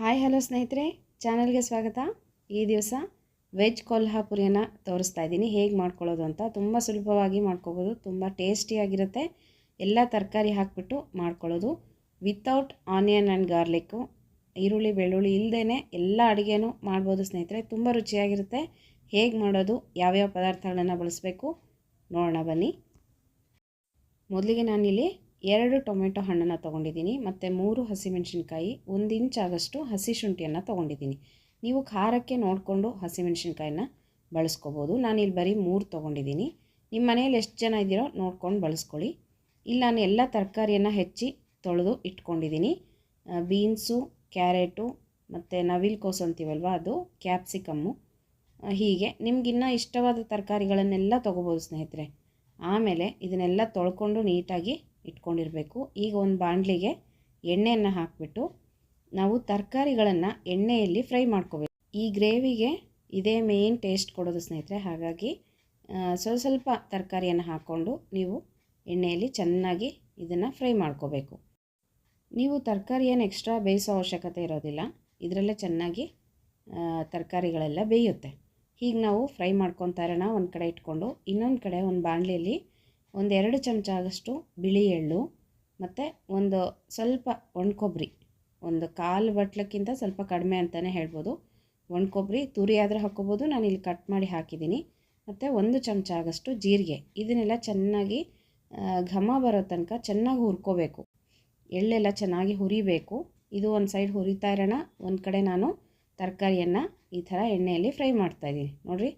Hi hello ಸ್ನೇಹಿತರೆ, ಚಾನಲ್ಗೆ ಸ್ವಾಗತ. ಈ ದಿವಸ ವೆಜ್ ಕೊಲ್ಹಾಪುರಿಯನ್ನು ತೋರಿಸ್ತಾ ಇದ್ದೀನಿ. ಹೇಗೆ ಮಾಡ್ಕೊಳ್ಳೋದು ಅಂತ. ತುಂಬ ಸುಲಭವಾಗಿ ಮಾಡ್ಕೋಬೋದು. ತುಂಬ ಟೇಸ್ಟಿಯಾಗಿರುತ್ತೆ ಎಲ್ಲ ತರಕಾರಿ ಹಾಕಿಬಿಟ್ಟು ಮಾಡ್ಕೊಳ್ಳೋದು. ವಿತೌಟ್ ಆನಿಯನ್ ಆ್ಯಂಡ್ ಗಾರ್ಲಿಕ್ಕು ಈರುಳ್ಳಿ, ಬೆಳ್ಳುಳ್ಳಿ ಇಲ್ಲದೇ ಎಲ್ಲ ಅಡುಗೆನೂ ಮಾಡ್ಬೋದು ಸ್ನೇಹಿತರೆ. ತುಂಬ ರುಚಿಯಾಗಿರುತ್ತೆ. ಹೇಗೆ ಮಾಡೋದು, ಯಾವ್ಯಾವ ಪದಾರ್ಥಗಳನ್ನು ಬಳಸಬೇಕು ನೋಡೋಣ ಬನ್ನಿ. ಮೊದಲಿಗೆ ನಾನಿಲ್ಲಿ ಎರಡು ಟೊಮೆಟೊ ಹಣ್ಣನ್ನು ತೊಗೊಂಡಿದ್ದೀನಿ, ಮತ್ತು ಮೂರು ಹಸಿಮೆಣಸಿನ್ಕಾಯಿ, ಒಂದು ಇಂಚ್ ಆಗಷ್ಟು ಹಸಿ ಶುಂಠಿಯನ್ನು ತೊಗೊಂಡಿದ್ದೀನಿ. ನೀವು ಖಾರಕ್ಕೆ ನೋಡಿಕೊಂಡು ಹಸಿಮೆಣಸಿನ್ಕಾಯಿನ ಬಳಸ್ಕೋಬೋದು. ನಾನಿಲ್ಲಿ ಬರೀ ಮೂರು ತೊಗೊಂಡಿದ್ದೀನಿ. ನಿಮ್ಮ ಮನೇಲಿ ಎಷ್ಟು ಜನ ಇದ್ದೀರೋ ನೋಡ್ಕೊಂಡು ಬಳಸ್ಕೊಳ್ಳಿ. ಇಲ್ಲಿ ನಾನು ಎಲ್ಲ ತರಕಾರಿಯನ್ನು ಹೆಚ್ಚಿ ತೊಳೆದು ಇಟ್ಕೊಂಡಿದ್ದೀನಿ. ಬೀನ್ಸು, ಕ್ಯಾರೆಟು, ಮತ್ತು ನವಿಲ್ ಕೋಸು ಅಂತೀವಲ್ವ ಅದು, ಕ್ಯಾಪ್ಸಿಕಮ್ಮು. ಹೀಗೆ. ನಿಮಗಿನ್ನ ಇಷ್ಟವಾದ ತರಕಾರಿಗಳನ್ನೆಲ್ಲ ತೊಗೋಬೋದು ಸ್ನೇಹಿತರೆ. ಆಮೇಲೆ ಇದನ್ನೆಲ್ಲ ತೊಳ್ಕೊಂಡು ನೀಟಾಗಿ ಇಟ್ಕೊಂಡಿರಬೇಕು. ಈಗ ಒಂದು ಬಾಣಲಿಗೆ ಎಣ್ಣೆಯನ್ನು ಹಾಕಿಬಿಟ್ಟು ನಾವು ತರಕಾರಿಗಳನ್ನು ಎಣ್ಣೆಯಲ್ಲಿ ಫ್ರೈ ಮಾಡ್ಕೋಬೇಕು. ಈ ಗ್ರೇವಿಗೆ ಇದೇ ಮೇನ್ ಟೇಸ್ಟ್ ಕೊಡೋದು ಸ್ನೇಹಿತರೆ. ಹಾಗಾಗಿ ಸ್ವಲ್ಪ ಸ್ವಲ್ಪ ತರಕಾರಿಯನ್ನು ಹಾಕ್ಕೊಂಡು ನೀವು ಎಣ್ಣೆಯಲ್ಲಿ ಚೆನ್ನಾಗಿ ಇದನ್ನು ಫ್ರೈ ಮಾಡ್ಕೋಬೇಕು. ನೀವು ತರಕಾರಿ ಏನು ಎಕ್ಸ್ಟ್ರಾ ಬೇಯಿಸೋ ಅವಶ್ಯಕತೆ ಇರೋದಿಲ್ಲ. ಇದರಲ್ಲೇ ಚೆನ್ನಾಗಿ ತರಕಾರಿಗಳೆಲ್ಲ ಬೇಯುತ್ತೆ. ಹೀಗೆ ನಾವು ಫ್ರೈ ಮಾಡ್ಕೊತಾ ಇರೋಣ. ಒಂದು ಕಡೆ ಇಟ್ಕೊಂಡು ಇನ್ನೊಂದು ಕಡೆ ಒಂದು ಬಾಣಲಿಯಲ್ಲಿ ಒಂದೆರಡು ಚಮಚ ಆದಷ್ಟು ಬಿಳಿ ಎಳ್ಳು, ಮತ್ತು ಒಂದು ಸ್ವಲ್ಪ ಒಣಕೊಬ್ಬರಿ ಒಂದು ಕಾಲು ಬಟ್ಲಕ್ಕಿಂತ ಸ್ವಲ್ಪ ಕಡಿಮೆ ಅಂತಲೇ ಹೇಳ್ಬೋದು. ಒಣಕೊಬ್ಬರಿ ತುರಿ ಆದರೆ ಹಾಕ್ಕೋಬೋದು ನಾನು ಇಲ್ಲಿ ಕಟ್ ಮಾಡಿ ಹಾಕಿದ್ದೀನಿ. ಮತ್ತು ಒಂದು ಚಮಚ ಆಗಷ್ಟು ಜೀರಿಗೆ, ಇದನ್ನೆಲ್ಲ ಚೆನ್ನಾಗಿ ಘಮ ಬರೋ ತನಕ ಚೆನ್ನಾಗಿ ಹುರ್ಕೋಬೇಕು. ಎಳ್ಳೆಲ್ಲ ಚೆನ್ನಾಗಿ ಹುರಿಬೇಕು. ಇದು ಒಂದು ಸೈಡ್ ಹುರಿತಾ ಇರೋಣ. ಒಂದು ಕಡೆ ನಾನು ತರಕಾರಿಯನ್ನು ಈ ಥರ ಎಣ್ಣೆಯಲ್ಲಿ ಫ್ರೈ ಮಾಡ್ತಾಯಿದ್ದೀನಿ ನೋಡಿರಿ,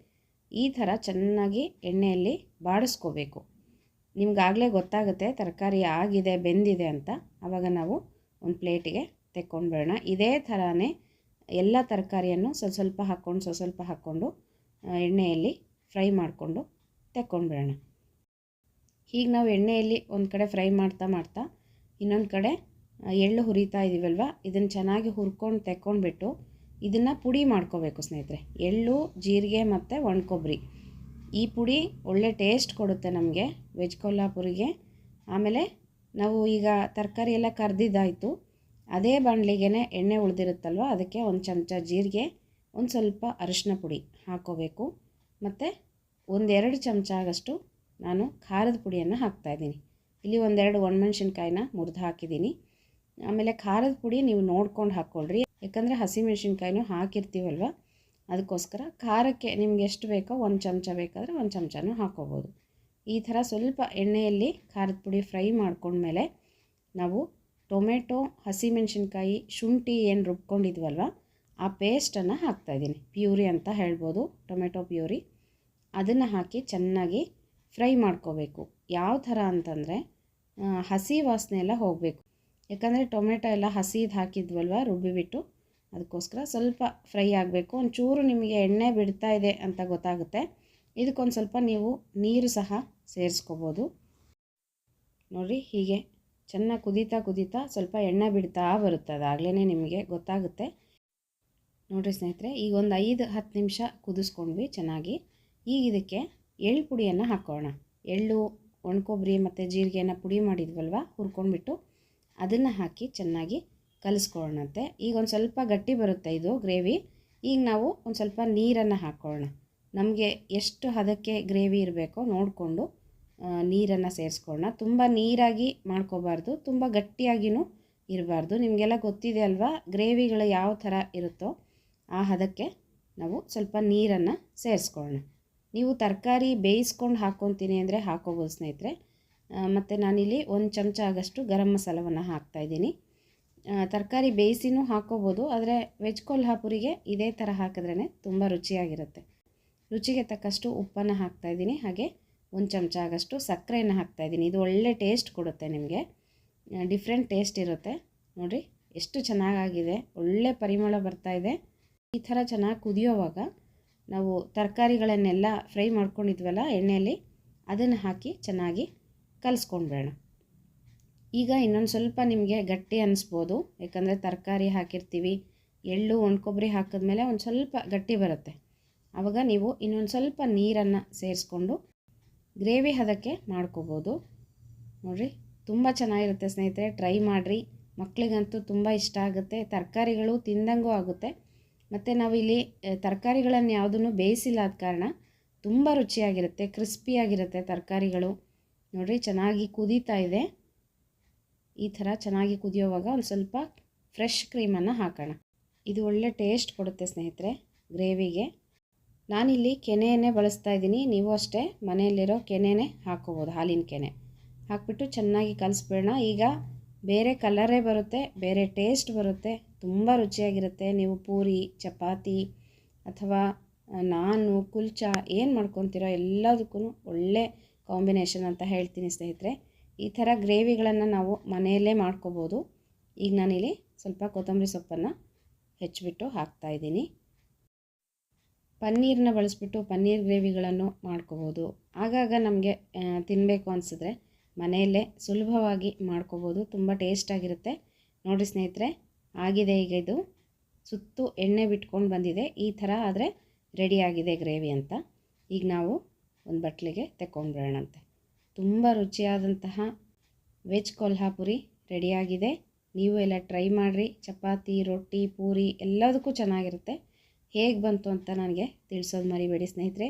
ಈ ಥರ ಚೆನ್ನಾಗಿ ಎಣ್ಣೆಯಲ್ಲಿ ಬಾಡಿಸ್ಕೋಬೇಕು. ನಿಮ್ಗಾಗಲೇ ಗೊತ್ತಾಗುತ್ತೆ ತರಕಾರಿ ಆಗಿದೆ, ಬೆಂದಿದೆ ಅಂತ. ಆವಾಗ ನಾವು ಒಂದು ಪ್ಲೇಟಿಗೆ ತೆಕ್ಕೊಂಡ್ಬಿಡೋಣ ಇದೇ ಥರನೇ ಎಲ್ಲ ತರಕಾರಿಯನ್ನು ಸ್ವಲ್ಪ ಸ್ವಲ್ಪ ಹಾಕ್ಕೊಂಡು, ಸ್ವಲ್ಪ ಸ್ವಲ್ಪ ಹಾಕ್ಕೊಂಡು ಎಣ್ಣೆಯಲ್ಲಿ ಫ್ರೈ ಮಾಡಿಕೊಂಡು ತೆಕ್ಕೊಂಡ್ಬಿಡೋಣ ಹೀಗೆ ನಾವು ಎಣ್ಣೆಯಲ್ಲಿ ಒಂದು ಕಡೆ ಫ್ರೈ ಮಾಡ್ತಾ ಮಾಡ್ತಾ ಇನ್ನೊಂದು ಕಡೆ ಎಳ್ಳು ಹುರಿತಾ ಇದ್ದೀವಲ್ವ ಇದನ್ನು ಚೆನ್ನಾಗಿ ಹುರ್ಕೊಂಡು ತೆಕ್ಕೊಂಡ್ಬಿಟ್ಟು ಇದನ್ನು ಪುಡಿ ಮಾಡ್ಕೋಬೇಕು ಸ್ನೇಹಿತರೆ. ಎಳ್ಳು, ಜೀರಿಗೆ ಮತ್ತು ಒಣಕೊಬ್ಬರಿ. ಈ ಪುಡಿ ಒಳ್ಳೆ ಟೇಸ್ಟ್ ಕೊಡುತ್ತೆ ನಮಗೆ ವೆಜ್ ಕೊಲ್ಲಾಪುರಿಗೆ. ಆಮೇಲೆ ನಾವು ಈಗ ತರಕಾರಿ ಎಲ್ಲ ಕರ್ದಿದ್ದಾಯಿತು. ಅದೇ ಬಾಣಲಿಗೆ ಎಣ್ಣೆ ಉಳಿದಿರುತ್ತಲ್ವ, ಅದಕ್ಕೆ ಒಂದು ಚಮಚ ಜೀರಿಗೆ, ಒಂದು ಸ್ವಲ್ಪ ಅರಿಶಿನ ಪುಡಿ ಹಾಕೋಬೇಕು. ಮತ್ತು ಒಂದೆರಡು ಚಮಚ ಆಗಷ್ಟು ನಾನು ಖಾರದ ಪುಡಿಯನ್ನು ಹಾಕ್ತಾಯಿದ್ದೀನಿ ಇಲ್ಲಿ ಒಂದೆರಡು ಒಣಮೆಣ್ಸಿನ್ಕಾಯಿನ ಮುರಿದು ಹಾಕಿದ್ದೀನಿ. ಆಮೇಲೆ ಖಾರದ ಪುಡಿ ನೀವು ನೋಡ್ಕೊಂಡು ಹಾಕ್ಕೊಳ್ರಿ ಯಾಕಂದರೆ ಹಸಿಮೆಣ್ಸಿನ್ಕಾಯಿನೂ ಹಾಕಿರ್ತೀವಲ್ವ ಅದಕ್ಕೋಸ್ಕರ ಖಾರಕ್ಕೆ ನಿಮ್ಗೆ ಎಷ್ಟು ಬೇಕೋ ಒಂದು ಚಮಚ ಬೇಕಾದರೆ ಒಂದು ಚಮಚನೂ ಹಾಕೋಬೋದು ಈ ಥರ ಸ್ವಲ್ಪ ಎಣ್ಣೆಯಲ್ಲಿ ಖಾರದ ಪುಡಿ ಫ್ರೈ ಮಾಡ್ಕೊಂಡ್ಮೇಲೆ ನಾವು ಟೊಮೆಟೊ, ಹಸಿಮೆಣ್ಸಿನ್ಕಾಯಿ, ಶುಂಠಿ ಏನು ರುಬ್ಕೊಂಡಿದ್ವಲ್ವ, ಆ ಪೇಸ್ಟನ್ನು ಹಾಕ್ತಾಯಿದ್ದೀನಿ ಪ್ಯೂರಿ ಅಂತ ಹೇಳ್ಬೋದು, ಟೊಮೆಟೊ ಪ್ಯೂರಿ. ಅದನ್ನು ಹಾಕಿ ಚೆನ್ನಾಗಿ ಫ್ರೈ ಮಾಡ್ಕೋಬೇಕು. ಯಾವ ಥರ ಅಂತಂದರೆ ಹಸಿ ವಾಸನೆ ಎಲ್ಲ ಹೋಗಬೇಕು. ಯಾಕಂದರೆ ಟೊಮೆಟೊ ಎಲ್ಲ ಹಸಿದು ಹಾಕಿದ್ವಲ್ವ, ರುಬ್ಬಿಬಿಟ್ಟು ಅದಕ್ಕೋಸ್ಕರ ಸ್ವಲ್ಪ ಫ್ರೈ ಆಗಬೇಕು. ಒಂಚೂರು ನಿಮಗೆ ಎಣ್ಣೆ ಬಿಡ್ತಾ ಇದೆ ಅಂತ ಗೊತ್ತಾಗುತ್ತೆ. ಇದಕ್ಕೊಂದು ಸ್ವಲ್ಪ ನೀವು ನೀರು ಸಹ ಸೇರಿಸ್ಕೋಬೋದು. ನೋಡಿ, ಹೀಗೆ ಚೆನ್ನಾಗಿ ಕುದೀತಾ ಕುದೀತಾ ಸ್ವಲ್ಪ ಎಣ್ಣೆ ಬಿಡ್ತಾ ಬರುತ್ತೆ. ಅದಾಗಲೇ ನಿಮಗೆ ಗೊತ್ತಾಗುತ್ತೆ. ನೋಡಿರಿ ಸ್ನೇಹಿತರೆ, ಈಗ ಒಂದು ಐದು, ಹತ್ತು ನಿಮಿಷ ಕುದಿಸ್ಕೊಂಡ್ವಿ ಚೆನ್ನಾಗಿ. ಈಗ ಇದಕ್ಕೆ ಎಳ್ಳು ಪುಡಿಯನ್ನು ಹಾಕೋಣ. ಎಳ್ಳು, ಒಣಕೊಬ್ಬರಿ ಮತ್ತು ಜೀರಿಗೆನ ಪುಡಿ ಮಾಡಿದ್ವಲ್ವ, ಹುರ್ಕೊಂಡ್ಬಿಟ್ಟು ಅದನ್ನು ಹಾಕಿ ಚೆನ್ನಾಗಿ ಕಲಿಸ್ಕೊಳ್ಳೋಣಂತೆ. ಈಗ ಒಂದು ಸ್ವಲ್ಪ ಗಟ್ಟಿ ಬರುತ್ತೆ ಇದು ಗ್ರೇವಿ. ಈಗ ನಾವು ಒಂದು ಸ್ವಲ್ಪ ನೀರನ್ನು ಹಾಕ್ಕೊಳ್ಳೋಣ. ನಮಗೆ ಎಷ್ಟು ಹದಕ್ಕೆ ಗ್ರೇವಿ ಇರಬೇಕೋ ನೋಡಿಕೊಂಡು ನೀರನ್ನು ಸೇರಿಸ್ಕೊಳ್ಳೋಣ. ತುಂಬ ನೀರಾಗಿ ಮಾಡ್ಕೋಬಾರ್ದು, ತುಂಬ ಗಟ್ಟಿಯಾಗಿಯೂ ಇರಬಾರ್ದು. ನಿಮಗೆಲ್ಲ ಗೊತ್ತಿದೆ ಅಲ್ವಾ ಗ್ರೇವಿಗಳು ಯಾವ ಥರ ಇರುತ್ತೋ ಆ ಹದಕ್ಕೆ ನಾವು ಸ್ವಲ್ಪ ನೀರನ್ನು ಸೇರಿಸ್ಕೊಳ್ಳೋಣ. ನೀವು ತರಕಾರಿ ಬೇಯಿಸ್ಕೊಂಡು ಹಾಕ್ಕೊತೀನಿ ಅಂದರೆ ಹಾಕೋಬೋದು ಸ್ನೇಹಿತರೆ. ಮತ್ತು ನಾನಿಲ್ಲಿ ಒಂದು ಚಮಚ ಆಗಷ್ಟು ಗರಂ ಮಸಾಲವನ್ನು ಹಾಕ್ತಾಯಿದ್ದೀನಿ ತರಕಾರಿ ಬೇಯಿಸಿನೂ ಹಾಕ್ಕೋಬೋದು ಆದರೆ ವೆಜ್ ಕೊಲ್ಹಾಪುರಿಗೆ ಇದೇ ಥರ ಹಾಕಿದ್ರೇ ತುಂಬ ರುಚಿಯಾಗಿರುತ್ತೆ. ರುಚಿಗೆ ತಕ್ಕಷ್ಟು ಉಪ್ಪನ್ನು ಹಾಕ್ತಾಯಿದ್ದೀನಿ ಹಾಗೆ ಒಂದು ಚಮಚ ಆಗಷ್ಟು ಸಕ್ಕರೆಯನ್ನು ಹಾಕ್ತಾಯಿದ್ದೀನಿ ಇದು ಒಳ್ಳೆ ಟೇಸ್ಟ್ ಕೊಡುತ್ತೆ ನಿಮಗೆ. ಡಿಫ್ರೆಂಟ್ ಟೇಸ್ಟ್ ಇರುತ್ತೆ. ನೋಡಿರಿ, ಎಷ್ಟು ಚೆನ್ನಾಗಾಗಿದೆ, ಒಳ್ಳೆ ಪರಿಮಳ ಬರ್ತಾ ಇದೆ. ಈ ಥರ ಚೆನ್ನಾಗಿ ಕುದಿಯೋವಾಗ ನಾವು ತರಕಾರಿಗಳನ್ನೆಲ್ಲ ಫ್ರೈ ಮಾಡ್ಕೊಂಡಿದ್ವಲ್ಲ ಎಣ್ಣೆಯಲ್ಲಿ ಅದನ್ನು ಹಾಕಿ ಚೆನ್ನಾಗಿ ಕಲಿಸ್ಕೊಂಡ್ಬೇಡ ಈಗ ಇನ್ನೊಂದು ಸ್ವಲ್ಪ ನಿಮಗೆ ಗಟ್ಟಿ ಅನ್ನಿಸ್ಬೋದು ಯಾಕಂದರೆ ತರಕಾರಿ ಹಾಕಿರ್ತೀವಿ, ಎಳ್ಳು ಒಣಕೊಬ್ಬರಿ ಹಾಕಿದ್ಮೇಲೆ ಒಂದು ಸ್ವಲ್ಪ ಗಟ್ಟಿ ಬರುತ್ತೆ. ಆವಾಗ ನೀವು ಇನ್ನೊಂದು ಸ್ವಲ್ಪ ನೀರನ್ನು ಸೇರಿಸ್ಕೊಂಡು ಗ್ರೇವಿ ಹದಕ್ಕೆ ಮಾಡ್ಕೋಬೋದು. ನೋಡಿರಿ, ತುಂಬ ಚೆನ್ನಾಗಿರುತ್ತೆ ಸ್ನೇಹಿತರೆ, ಟ್ರೈ ಮಾಡಿರಿ. ಮಕ್ಕಳಿಗಂತೂ ತುಂಬ ಇಷ್ಟ ಆಗುತ್ತೆ. ತರಕಾರಿಗಳು ತಿಂದಂಗೂ ಆಗುತ್ತೆ. ಮತ್ತು ನಾವಿಲ್ಲಿ ತರಕಾರಿಗಳನ್ನು ಯಾವುದನ್ನು ಬೇಯಿಸಿಲ್ಲ ಆದ ಕಾರಣ ತುಂಬ ರುಚಿಯಾಗಿರುತ್ತೆ, ಕ್ರಿಸ್ಪಿಯಾಗಿರುತ್ತೆ ತರಕಾರಿಗಳು. ನೋಡಿರಿ, ಚೆನ್ನಾಗಿ ಕುದೀತಾ ಇದೆ. ಈ ಥರ ಚೆನ್ನಾಗಿ ಕುದಿಯೋವಾಗ ಒಂದು ಸ್ವಲ್ಪ ಫ್ರೆಶ್ ಕ್ರೀಮನ್ನು ಹಾಕೋಣ. ಇದು ಒಳ್ಳೆ ಟೇಸ್ಟ್ ಕೊಡುತ್ತೆ ಸ್ನೇಹಿತರೆ, ಗ್ರೇವಿಗೆ. ನಾನಿಲ್ಲಿ ಕೆನೆಯನ್ನೇ ಬಳಸ್ತಾ ಇದ್ದೀನಿ. ನೀವು ಅಷ್ಟೇ ಮನೆಯಲ್ಲಿರೋ ಕೆನೆನೇ ಹಾಕೋಬೋದು, ಹಾಲಿನ ಕೆನೆ. ಹಾಕ್ಬಿಟ್ಟು ಚೆನ್ನಾಗಿ ಕಲಿಸ್ಬಿಡೋಣ. ಈಗ ಬೇರೆ ಕಲರೇ ಬರುತ್ತೆ, ಬೇರೆ ಟೇಸ್ಟ್ ಬರುತ್ತೆ, ತುಂಬ ರುಚಿಯಾಗಿರುತ್ತೆ. ನೀವು ಪೂರಿ, ಚಪಾತಿ ಅಥವಾ ನಾನು, ಕುಲ್ಚಾ ಏನು ಮಾಡ್ಕೊತೀರೋ ಎಲ್ಲದಕ್ಕೂ ಒಳ್ಳೆ ಕಾಂಬಿನೇಷನ್ ಅಂತ ಹೇಳ್ತೀನಿ ಸ್ನೇಹಿತರೆ. ಈ ಥರ ಗ್ರೇವಿಗಳನ್ನು ನಾವು ಮನೆಯಲ್ಲೇ ಮಾಡ್ಕೋಬೋದು. ಈಗ ನಾನಿಲ್ಲಿ ಸ್ವಲ್ಪ ಕೊತ್ತಂಬರಿ ಸೊಪ್ಪನ್ನು ಹೆಚ್ಚಿಬಿಟ್ಟು ಹಾಕ್ತಾಯಿದ್ದೀನಿ ಪನ್ನೀರನ್ನ ಬಳಸ್ಬಿಟ್ಟು ಪನ್ನೀರ್ ಗ್ರೇವಿಗಳನ್ನು ಮಾಡ್ಕೋಬೋದು. ಆಗಾಗ ನಮಗೆ ತಿನ್ನಬೇಕು ಅನಿಸಿದ್ರೆ ಮನೆಯಲ್ಲೇ ಸುಲಭವಾಗಿ ಮಾಡ್ಕೋಬೋದು. ತುಂಬ ಟೇಸ್ಟಾಗಿರುತ್ತೆ ನೋಡಿ ಸ್ನೇಹಿತರೆ, ಆಗಿದೆ ಈಗ ಇದು. ಸುತ್ತು ಎಣ್ಣೆ ಬಿಟ್ಕೊಂಡು ಬಂದಿದೆ. ಈ ಥರ ಆದರೆ ರೆಡಿಯಾಗಿದೆ ಗ್ರೇವಿ ಅಂತ. ಈಗ ನಾವು ಒಂದು ಬಟ್ಲಿಗೆ ತೆಕ್ಕೊಂಡ್ಬಿಡೋಣಂತೆ. ತುಂಬ ರುಚಿಯಾದಂತಹ ವೆಜ್ ಕೊಲ್ಹಾಪುರಿ ರೆಡಿಯಾಗಿದೆ. ನೀವು ಎಲ್ಲ ಟ್ರೈ ಮಾಡಿರಿ. ಚಪಾತಿ, ರೊಟ್ಟಿ, ಪೂರಿ ಎಲ್ಲದಕ್ಕೂ ಚೆನ್ನಾಗಿರುತ್ತೆ. ಹೇಗೆ ಬಂತು ಅಂತ ನನಗೆ ತಿಳಿಸೋದು ಮರಿಬೇಡಿ ಸ್ನೇಹಿತರೆ.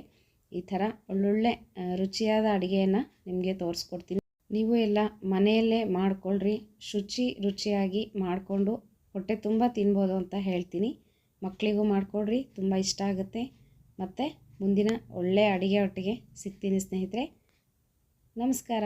ಈ ಥರ ಒಳ್ಳೊಳ್ಳೆ ರುಚಿಯಾದ ಅಡುಗೆಯನ್ನು ನಿಮಗೆ ತೋರಿಸ್ಕೊಡ್ತೀನಿ. ನೀವು ಎಲ್ಲ ಮನೆಯಲ್ಲೇ ಮಾಡ್ಕೊಳ್ರಿ. ಶುಚಿ ರುಚಿಯಾಗಿ ಮಾಡಿಕೊಂಡು ಹೊಟ್ಟೆ ತುಂಬ ತಿನ್ಬೋದು ಅಂತ ಹೇಳ್ತೀನಿ. ಮಕ್ಕಳಿಗೂ ಮಾಡಿಕೊಡ್ರಿ. ತುಂಬ ಇಷ್ಟ ಆಗುತ್ತೆ. ಮತ್ತು ಮುಂದಿನ ಒಳ್ಳೆಯ ಅಡುಗೆ ಒಟ್ಟಿಗೆ ಸಿಗ್ತೀನಿ ಸ್ನೇಹಿತರೆ. ನಮಸ್ಕಾರ.